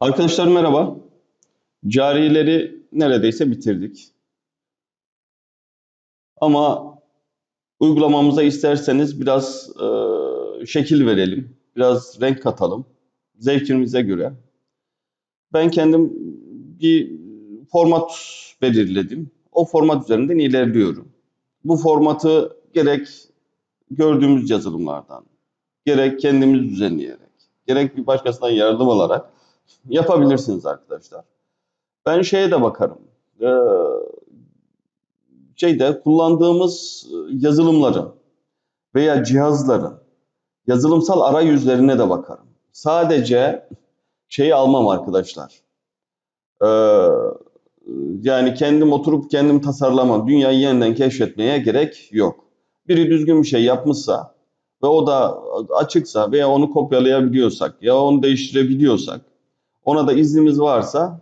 Arkadaşlar merhaba. Carileri neredeyse bitirdik. Ama uygulamamıza isterseniz biraz e, şekil verelim, biraz renk katalım, zevkimize göre. Ben kendim bir format belirledim. O format üzerinden ilerliyorum. Bu formatı gerek gördüğümüz yazılımlardan, gerek kendimiz düzenleyerek, gerek bir başkasından yardım alarak yapabilirsiniz arkadaşlar. Ben şeye de bakarım. Ee, şeyde kullandığımız yazılımların veya cihazların yazılımsal arayüzlerine de bakarım. Sadece şeyi almam arkadaşlar. Ee, yani kendim oturup kendim tasarlamam. Dünyayı yeniden keşfetmeye gerek yok. Biri düzgün bir şey yapmışsa ve o da açıksa veya onu kopyalayabiliyorsak ya onu değiştirebiliyorsak ona da iznimiz varsa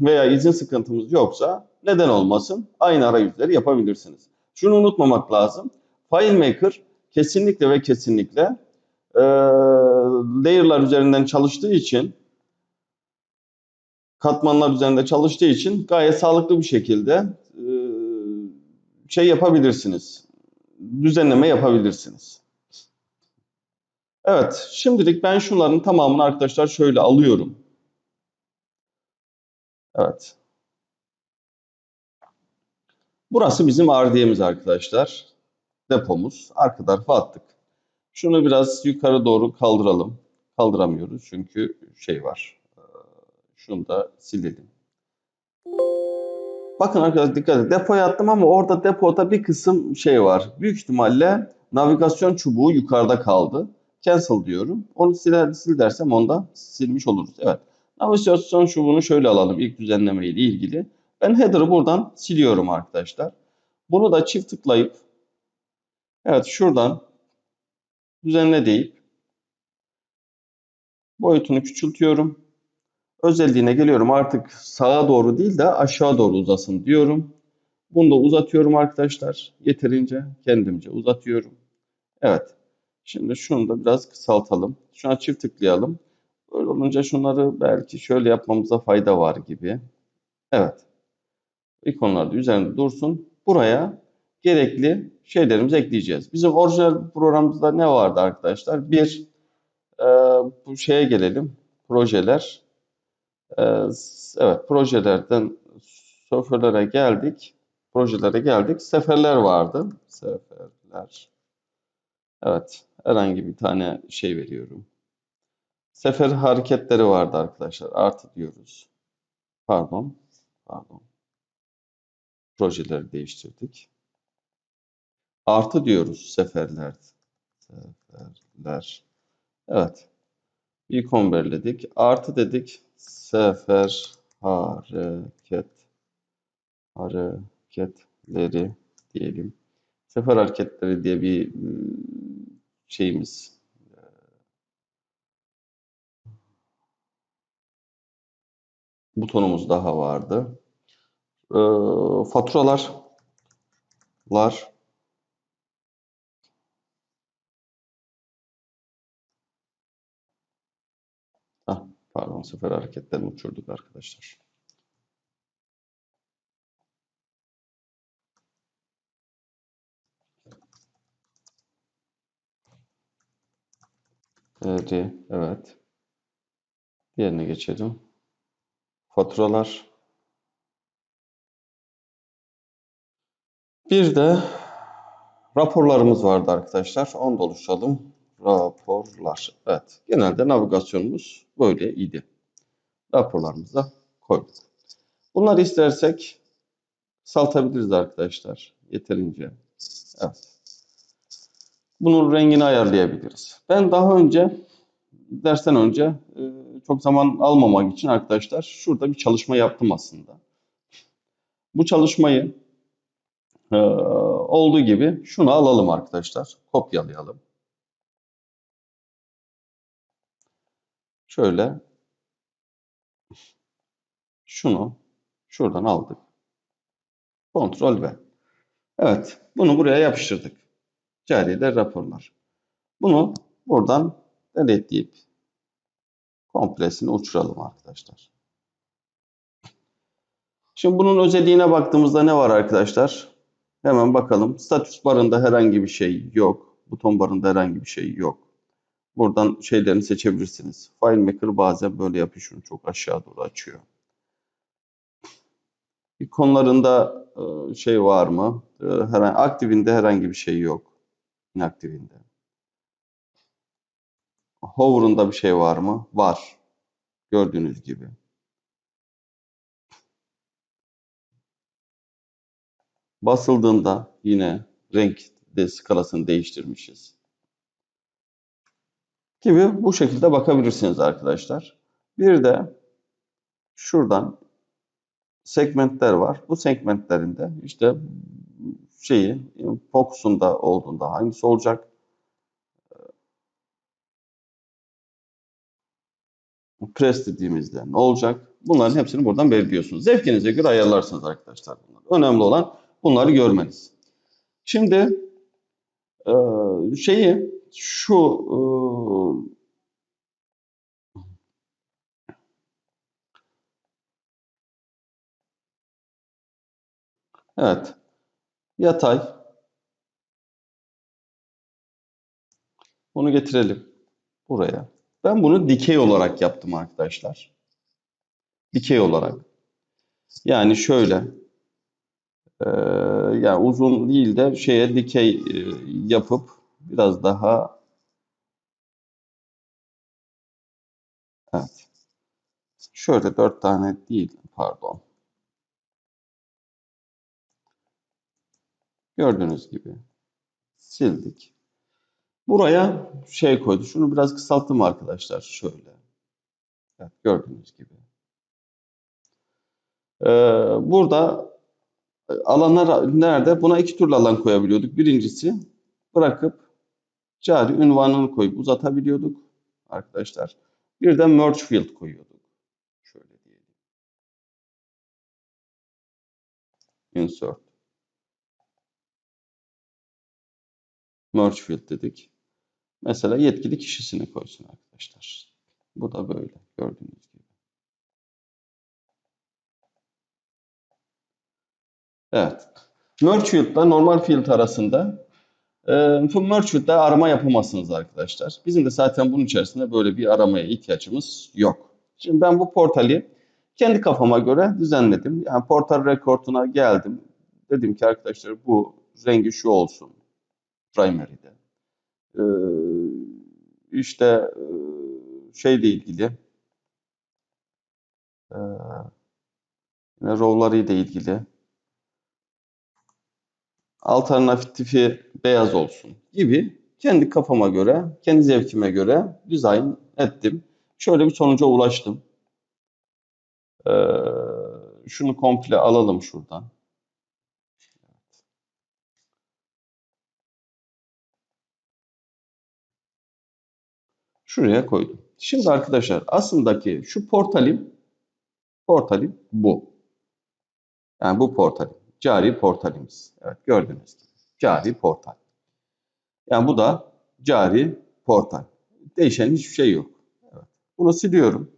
veya izin sıkıntımız yoksa neden olmasın? Aynı arayüzleri yapabilirsiniz. Şunu unutmamak lazım. FileMaker kesinlikle ve kesinlikle e, layer'lar üzerinden çalıştığı için katmanlar üzerinde çalıştığı için gayet sağlıklı bir şekilde e, şey yapabilirsiniz. Düzenleme yapabilirsiniz. Evet, şimdilik ben şunların tamamını arkadaşlar şöyle alıyorum. Evet. Burası bizim RD'miz arkadaşlar. Depomuz. Arka tarafa attık. Şunu biraz yukarı doğru kaldıralım. Kaldıramıyoruz çünkü şey var. Şunu da silelim. Bakın arkadaşlar dikkat edin. Depoya attım ama orada depoda bir kısım şey var. Büyük ihtimalle navigasyon çubuğu yukarıda kaldı. Cancel diyorum. Onu siler, sil dersem onda silmiş oluruz. Evet. Navigasyon çubuğunu şöyle alalım ilk düzenleme ile ilgili. Ben header'ı buradan siliyorum arkadaşlar. Bunu da çift tıklayıp evet şuradan düzenle deyip boyutunu küçültüyorum. Özelliğine geliyorum artık sağa doğru değil de aşağı doğru uzasın diyorum. Bunu da uzatıyorum arkadaşlar. Yeterince kendimce uzatıyorum. Evet. Şimdi şunu da biraz kısaltalım. Şuna çift tıklayalım. Böyle olunca şunları belki şöyle yapmamıza fayda var gibi. Evet. İkonlar da üzerinde dursun. Buraya gerekli şeylerimizi ekleyeceğiz. Bizim orijinal programımızda ne vardı arkadaşlar? Bir, e, bu şeye gelelim. Projeler. E, evet, projelerden software'lere geldik. Projelere geldik. Seferler vardı. Seferler. Evet, herhangi bir tane şey veriyorum. Sefer hareketleri vardı arkadaşlar. Artı diyoruz. Pardon. Pardon. Projeleri değiştirdik. Artı diyoruz seferler. Seferler. Evet. Bir ikon belirledik. Artı dedik. Sefer hareket hareketleri diyelim. Sefer hareketleri diye bir şeyimiz butonumuz daha vardı. E, faturalar lar ah, pardon sefer hareketlerini uçurduk arkadaşlar. Evet, evet. Diğerine geçelim. Faturalar. Bir de raporlarımız vardı arkadaşlar. Onu da oluşturalım. Raporlar. Evet. Genelde navigasyonumuz böyle idi. Raporlarımızı da koyduk. Bunları istersek saltabiliriz arkadaşlar. Yeterince. Evet. Bunun rengini ayarlayabiliriz. Ben daha önce dersten önce e, çok zaman almamak için arkadaşlar şurada bir çalışma yaptım aslında. Bu çalışmayı e, olduğu gibi şunu alalım arkadaşlar. Kopyalayalım. Şöyle şunu şuradan aldık. Kontrol V. Evet. Bunu buraya yapıştırdık. Cariler raporlar. Bunu buradan delete deyip komplesini uçuralım arkadaşlar. Şimdi bunun özelliğine baktığımızda ne var arkadaşlar? Hemen bakalım. Status barında herhangi bir şey yok. Buton barında herhangi bir şey yok. Buradan şeylerini seçebilirsiniz. FileMaker bazen böyle yapıyor. Şunu çok aşağı doğru açıyor. İkonlarında e, şey var mı? E, herhangi, aktivinde herhangi bir şey yok. İnaktivinde. Hover'ında bir şey var mı? Var. Gördüğünüz gibi. Basıldığında yine renk de skalasını değiştirmişiz. Gibi bu şekilde bakabilirsiniz arkadaşlar. Bir de şuradan segmentler var. Bu segmentlerinde işte şeyi fokusunda olduğunda hangisi olacak? Press dediğimizde ne olacak? Bunların hepsini buradan belirliyorsunuz. Zevkinize göre ayarlarsınız arkadaşlar bunları. Önemli olan bunları görmeniz. Şimdi şeyi şu Evet. Yatay. Bunu getirelim buraya. Ben bunu dikey olarak yaptım arkadaşlar. Dikey olarak. Yani şöyle. E, yani uzun değil de şeye dikey e, yapıp biraz daha Evet. Şöyle dört tane değil pardon. Gördüğünüz gibi sildik. Buraya şey koydu. Şunu biraz kısalttım arkadaşlar. Şöyle. Evet, gördüğünüz gibi. Ee, burada alanlar nerede? Buna iki türlü alan koyabiliyorduk. Birincisi bırakıp cari ünvanını koyup uzatabiliyorduk arkadaşlar. Bir de merge field koyuyorduk. Şöyle diyelim. Insert. Merge field dedik. Mesela yetkili kişisini koysun arkadaşlar. Bu da böyle gördüğünüz gibi. Evet. Merge field ile normal field arasında e, merge field ile arama yapamazsınız arkadaşlar. Bizim de zaten bunun içerisinde böyle bir aramaya ihtiyacımız yok. Şimdi ben bu portali kendi kafama göre düzenledim. Yani portal record'una geldim. Dedim ki arkadaşlar bu rengi şu olsun. Primary'de. Ee, işte e, şeyle ilgili e, yine row'ları ile ilgili alternatifi beyaz olsun gibi kendi kafama göre, kendi zevkime göre dizayn ettim. Şöyle bir sonuca ulaştım. Ee, şunu komple alalım şuradan. Şuraya koydum. Şimdi arkadaşlar aslındaki şu portalim portalim bu. Yani bu portalim. Cari portalimiz. Evet gördüğünüz gibi. Cari portal. Yani bu da cari portal. Değişen hiçbir şey yok. Evet. Bunu siliyorum.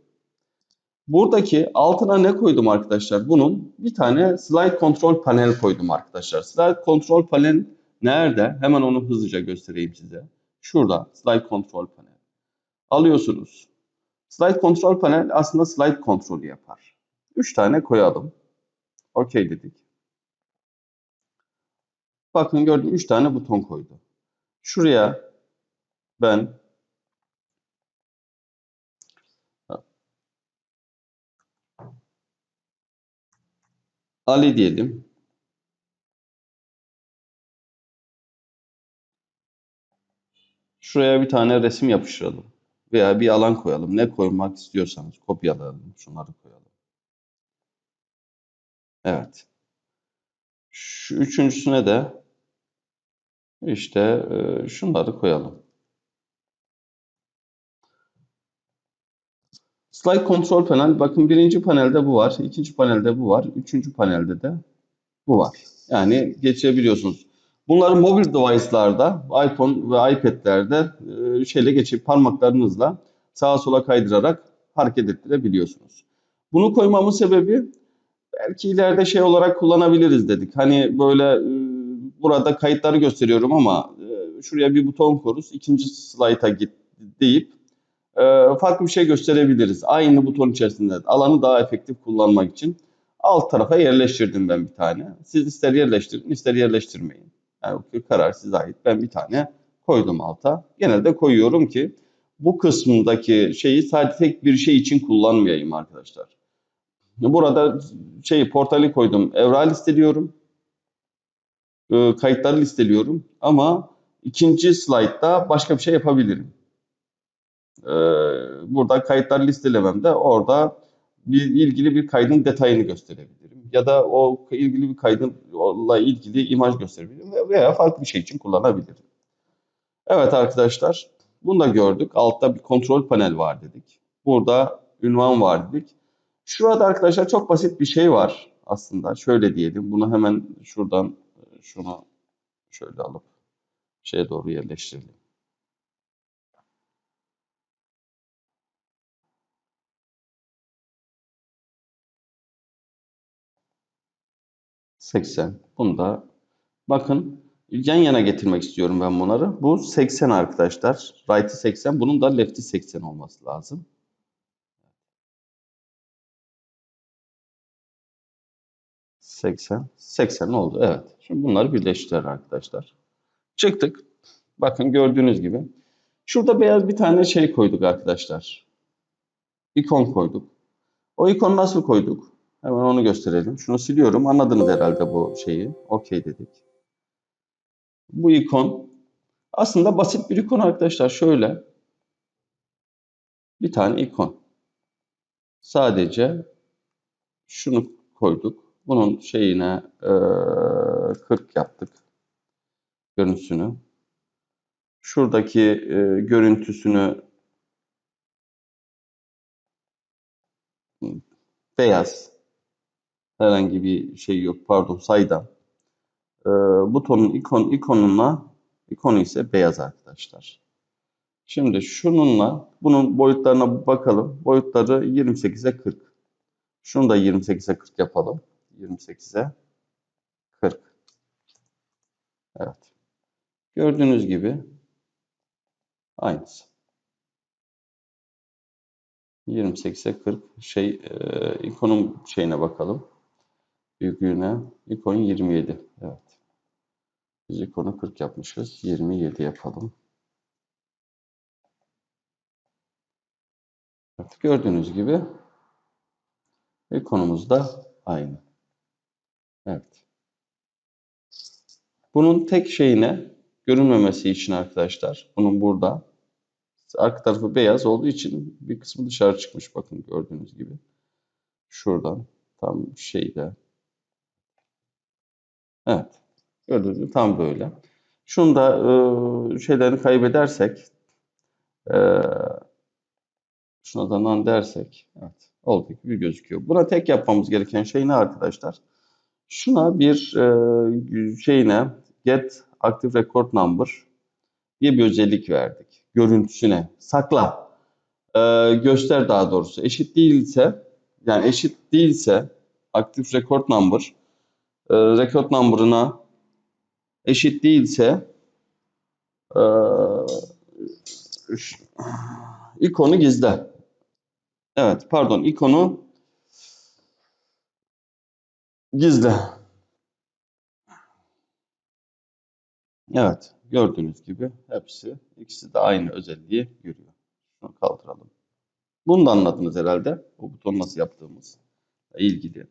Buradaki altına ne koydum arkadaşlar? Bunun bir tane slide control panel koydum arkadaşlar. Slide control panel nerede? Hemen onu hızlıca göstereyim size. Şurada slide control panel alıyorsunuz. Slide kontrol panel aslında slide kontrolü yapar. 3 tane koyalım. OK dedik. Bakın gördüm 3 tane buton koydu. Şuraya ben Ali diyelim. Şuraya bir tane resim yapıştıralım veya bir alan koyalım. Ne koymak istiyorsanız kopyalayalım. Şunları koyalım. Evet. Şu üçüncüsüne de işte e, şunları koyalım. Slide Control Panel. Bakın birinci panelde bu var. ikinci panelde bu var. Üçüncü panelde de bu var. Yani geçebiliyorsunuz. Bunları mobil device'larda, iPhone ve iPad'lerde e, şeyle geçip parmaklarınızla sağa sola kaydırarak hareket ettirebiliyorsunuz. Bunu koymamın sebebi belki ileride şey olarak kullanabiliriz dedik. Hani böyle e, burada kayıtları gösteriyorum ama e, şuraya bir buton koruz, ikinci slayta git deyip e, farklı bir şey gösterebiliriz. Aynı buton içerisinde alanı daha efektif kullanmak için alt tarafa yerleştirdim ben bir tane. Siz ister yerleştirin, ister yerleştirmeyin. Yani karar size ait. Ben bir tane koydum alta. Genelde koyuyorum ki bu kısmındaki şeyi sadece tek bir şey için kullanmayayım arkadaşlar. Burada şey portali koydum. Evra listeliyorum. E, kayıtları listeliyorum. Ama ikinci slaytta başka bir şey yapabilirim. E, burada kayıtları listelememde orada bir ilgili bir kaydın detayını gösterebilirim. Ya da o ilgili bir kaydınla ilgili imaj gösterebilirim veya farklı bir şey için kullanabilirim. Evet arkadaşlar, bunu da gördük. Altta bir kontrol panel var dedik. Burada ünvan var dedik. Şurada arkadaşlar çok basit bir şey var aslında. Şöyle diyelim. Bunu hemen şuradan şunu şöyle alıp şeye doğru yerleştirelim. 80. Bunu da bakın yan yana getirmek istiyorum ben bunları. Bu 80 arkadaşlar. Right'i 80. Bunun da left'i 80 olması lazım. Seksen. 80 oldu. Evet. Şimdi bunları birleştirer arkadaşlar. Çıktık. Bakın gördüğünüz gibi. Şurada beyaz bir tane şey koyduk arkadaşlar. İkon koyduk. O ikonu nasıl koyduk? Hemen onu gösterelim. Şunu siliyorum. Anladınız herhalde bu şeyi. Okey dedik. Bu ikon aslında basit bir ikon arkadaşlar. Şöyle bir tane ikon. Sadece şunu koyduk. Bunun şeyine e, 40 yaptık. Görüntüsünü. Şuradaki e, görüntüsünü beyaz herhangi bir şey yok. Pardon saydam. Ee, butonun ikon ikonuna ikonu ise beyaz arkadaşlar. Şimdi şununla bunun boyutlarına bakalım. Boyutları 28'e 40. Şunu da 28'e 40 yapalım. 28'e 40. Evet. Gördüğünüz gibi aynısı. 28'e 40 şey e, ikonun şeyine bakalım büyüklüğüne ikon 27. Evet. Biz ikonu 40 yapmışız. 27 yapalım. Evet, gördüğünüz gibi ikonumuz da aynı. Evet. Bunun tek şeyine görünmemesi için arkadaşlar, bunun burada arka tarafı beyaz olduğu için bir kısmı dışarı çıkmış bakın gördüğünüz gibi. Şuradan tam şeyde Evet. Gibi tam böyle. Şunu da e, şeylerini kaybedersek e, şuna da non dersek evet olduğu gibi gözüküyor. Buna tek yapmamız gereken şey ne arkadaşlar? Şuna bir e, şeyine get active record number diye bir özellik verdik. Görüntüsüne sakla. E, göster daha doğrusu. Eşit değilse yani eşit değilse active record number e, record number'ına eşit değilse e, ikonu gizle. Evet pardon ikonu gizle. Evet gördüğünüz gibi hepsi ikisi de aynı özelliği görüyor. Şunu kaldıralım. Bunu da anladınız herhalde. Bu buton nasıl yaptığımız ilgili.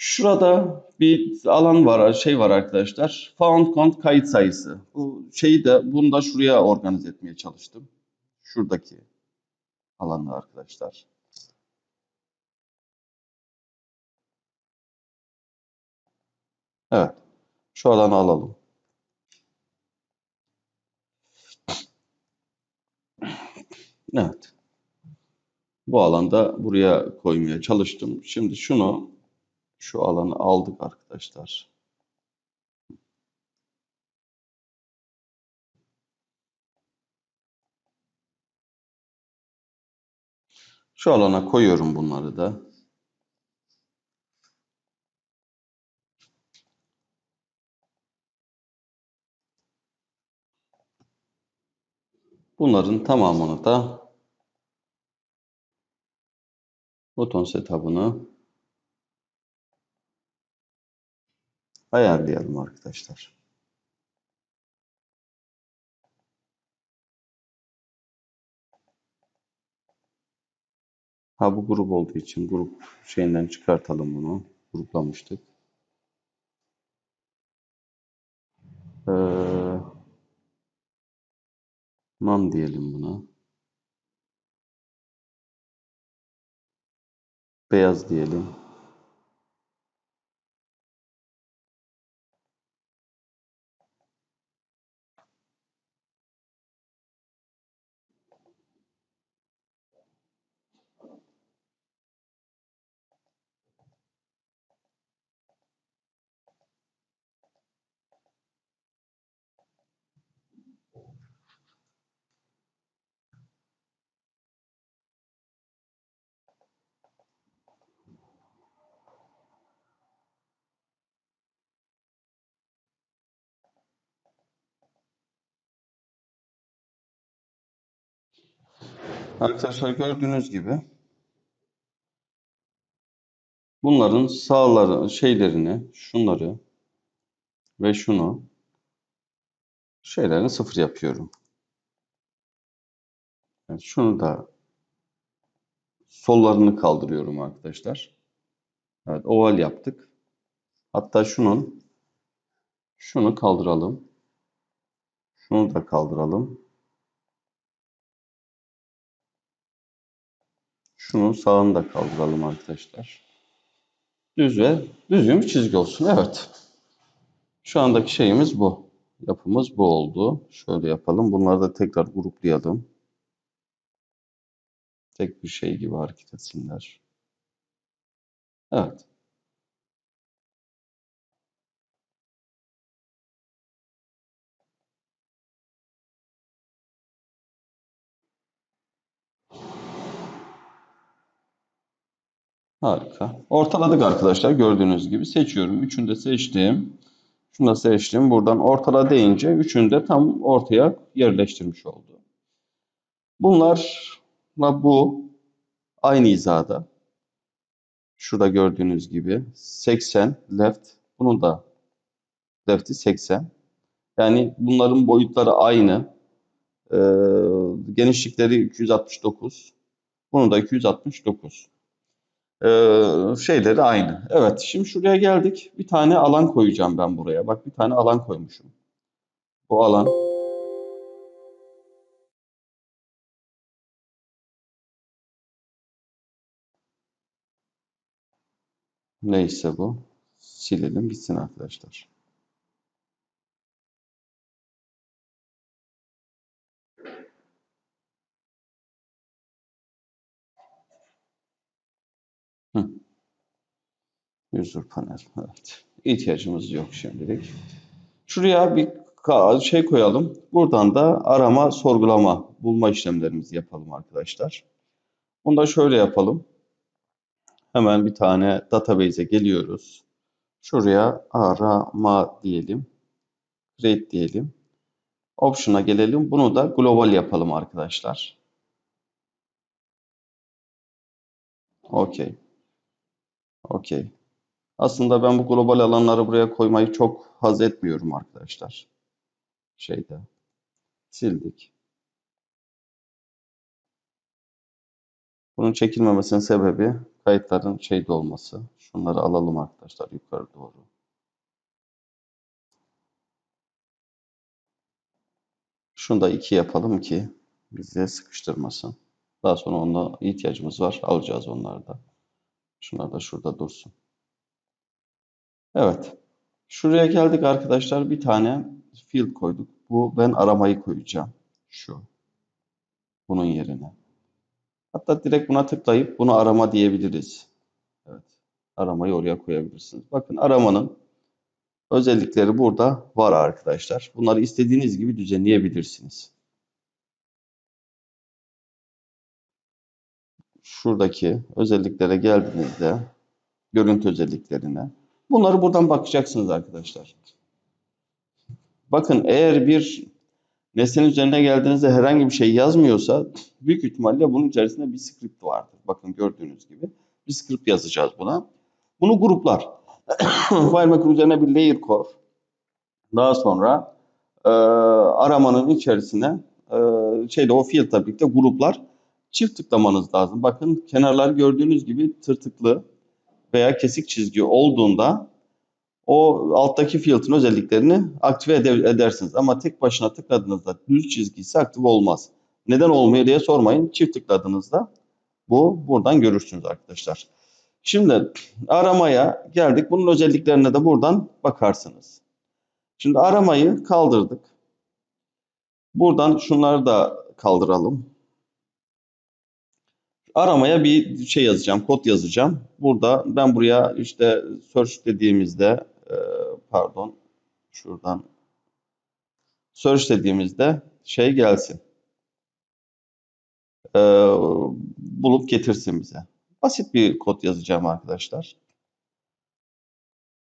Şurada bir alan var, şey var arkadaşlar. Found count kayıt sayısı. Bu şeyi de bunu da şuraya organize etmeye çalıştım. Şuradaki alanı arkadaşlar. Evet. Şu alanı alalım. Evet. Bu alanda buraya koymaya çalıştım. Şimdi şunu şu alanı aldık arkadaşlar. Şu alana koyuyorum bunları da. Bunların tamamını da buton setup'ını ayarlayalım arkadaşlar. Ha bu grup olduğu için grup şeyinden çıkartalım bunu. Gruplamıştık. Ee, none diyelim buna. Beyaz diyelim. Arkadaşlar gördüğünüz gibi bunların sağları şeylerini şunları ve şunu şeylerini sıfır yapıyorum. Yani şunu da sollarını kaldırıyorum arkadaşlar. Evet oval yaptık. Hatta şunun şunu kaldıralım. Şunu da kaldıralım. Şunun sağını da kaldıralım arkadaşlar. Düz ve düzgün bir çizgi olsun. Evet. Şu andaki şeyimiz bu. Yapımız bu oldu. Şöyle yapalım. Bunları da tekrar gruplayalım. Tek bir şey gibi hareket etsinler. Evet. Harika. Ortaladık arkadaşlar gördüğünüz gibi. Seçiyorum. Üçünü de seçtim. Şunu da seçtim. Buradan ortala deyince üçünü de tam ortaya yerleştirmiş oldu. Bunlarla bu aynı hizada. Şurada gördüğünüz gibi 80 left. Bunun da left'i 80. Yani bunların boyutları aynı. Ee, genişlikleri 269. Bunun da 269. Ee, şeyleri aynı. Evet, şimdi şuraya geldik. Bir tane alan koyacağım ben buraya. Bak bir tane alan koymuşum. Bu alan. Neyse bu. Silelim gitsin arkadaşlar. User panel. Evet. İhtiyacımız yok şimdilik. Şuraya bir şey koyalım. Buradan da arama, sorgulama, bulma işlemlerimizi yapalım arkadaşlar. Bunu da şöyle yapalım. Hemen bir tane database'e geliyoruz. Şuraya arama diyelim. Create diyelim. Option'a gelelim. Bunu da global yapalım arkadaşlar. Okey. Okey. Aslında ben bu global alanları buraya koymayı çok haz etmiyorum arkadaşlar. Şeyde. Sildik. Bunun çekilmemesinin sebebi kayıtların şeyde olması. Şunları alalım arkadaşlar yukarı doğru. Şunu da iki yapalım ki bize sıkıştırmasın. Daha sonra ona ihtiyacımız var. Alacağız onları da. Şunlar da şurada dursun. Evet. Şuraya geldik arkadaşlar. Bir tane field koyduk. Bu ben aramayı koyacağım. Şu. Bunun yerine. Hatta direkt buna tıklayıp bunu arama diyebiliriz. Evet. Aramayı oraya koyabilirsiniz. Bakın aramanın özellikleri burada var arkadaşlar. Bunları istediğiniz gibi düzenleyebilirsiniz. şuradaki özelliklere geldiğinizde görüntü özelliklerine bunları buradan bakacaksınız arkadaşlar. Bakın eğer bir nesnenin üzerine geldiğinizde herhangi bir şey yazmıyorsa büyük ihtimalle bunun içerisinde bir script vardır. Bakın gördüğünüz gibi bir script yazacağız buna. Bunu gruplar. FileMaker üzerine bir layer kur. Daha sonra e, aramanın içerisine e, şeyde o field'la birlikte gruplar çift tıklamanız lazım. Bakın kenarlar gördüğünüz gibi tırtıklı veya kesik çizgi olduğunda o alttaki field'ın özelliklerini aktive ede- edersiniz. Ama tek başına tıkladığınızda düz çizgi ise aktif olmaz. Neden olmuyor diye sormayın. Çift tıkladığınızda bu buradan görürsünüz arkadaşlar. Şimdi aramaya geldik. Bunun özelliklerine de buradan bakarsınız. Şimdi aramayı kaldırdık. Buradan şunları da kaldıralım. Aramaya bir şey yazacağım, kod yazacağım. Burada ben buraya işte search dediğimizde e, pardon şuradan search dediğimizde şey gelsin. E, bulup getirsin bize. Basit bir kod yazacağım arkadaşlar.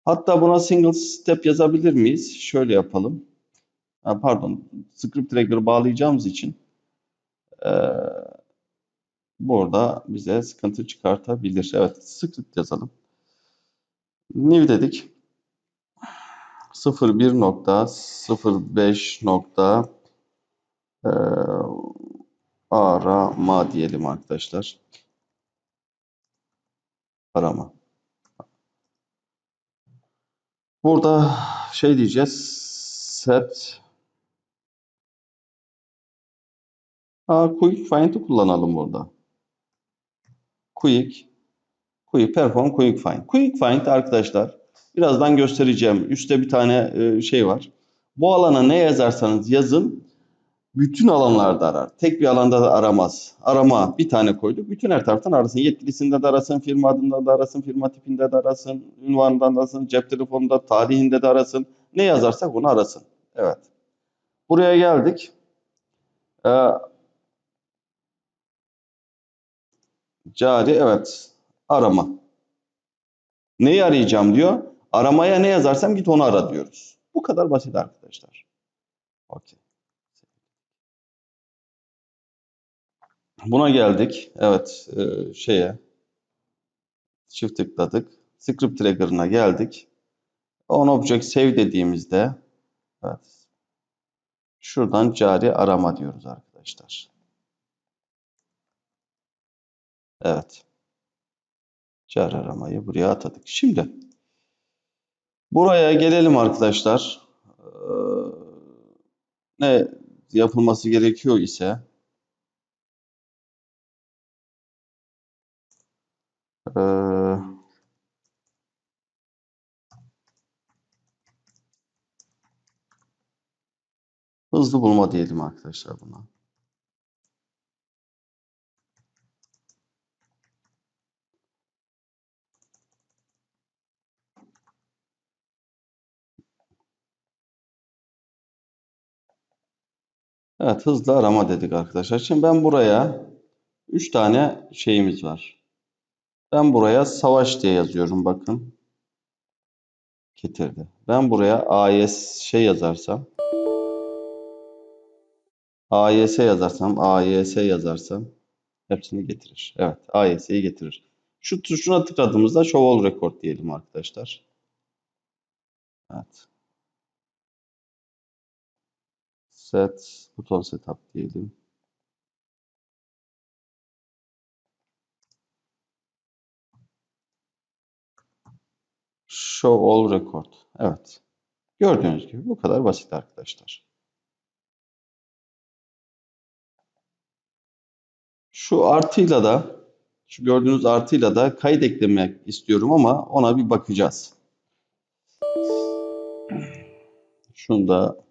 Hatta buna single step yazabilir miyiz? Şöyle yapalım. Pardon, script trigger'ı bağlayacağımız için e, burada bize sıkıntı çıkartabilir. Evet, script yazalım. New dedik. 01.05 nokta e, arama diyelim arkadaşlar. Arama. Burada şey diyeceğiz. Set Aa, Quick Find'i kullanalım burada. Quick Quick Perform Quick Find. Quick Find arkadaşlar birazdan göstereceğim. Üstte bir tane e, şey var. Bu alana ne yazarsanız yazın bütün alanlarda arar. Tek bir alanda da aramaz. Arama bir tane koyduk. Bütün her taraftan arasın. Yetkilisinde de arasın, firma adında da arasın, firma tipinde de arasın, ünvanından da arasın, cep telefonunda, tarihinde de arasın. Ne yazarsak onu arasın. Evet. Buraya geldik. Ee, cari evet. Arama. Neyi arayacağım diyor. Aramaya ne yazarsam git onu ara diyoruz. Bu kadar basit arkadaşlar. Okey. Buna geldik. Evet, e, şeye çift tıkladık. Script trigger'ına geldik. On object save dediğimizde evet. Şuradan cari arama diyoruz arkadaşlar. Evet. Cari aramayı buraya atadık. Şimdi buraya gelelim arkadaşlar. Ee, ne yapılması gerekiyor ise Ee, hızlı bulma diyelim arkadaşlar buna. Evet hızlı arama dedik arkadaşlar. Şimdi ben buraya 3 tane şeyimiz var. Ben buraya savaş diye yazıyorum bakın. Getirdi. Ben buraya AES şey yazarsam AYS yazarsam AYS yazarsam hepsini getirir. Evet AYS'yi getirir. Şu tuşuna tıkladığımızda Show All Record diyelim arkadaşlar. Evet. Set buton setup diyelim. Show all record. Evet. Gördüğünüz gibi bu kadar basit arkadaşlar. Şu artıyla da şu gördüğünüz artıyla da kayıt eklemek istiyorum ama ona bir bakacağız. Şunu da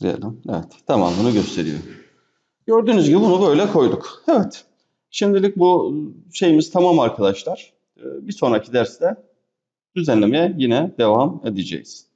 diyelim. Evet, tamamını gösteriyor. Gördüğünüz gibi bunu böyle koyduk. Evet. Şimdilik bu şeyimiz tamam arkadaşlar. Ee, Bir sonraki derste düzenlemeye yine devam edeceğiz.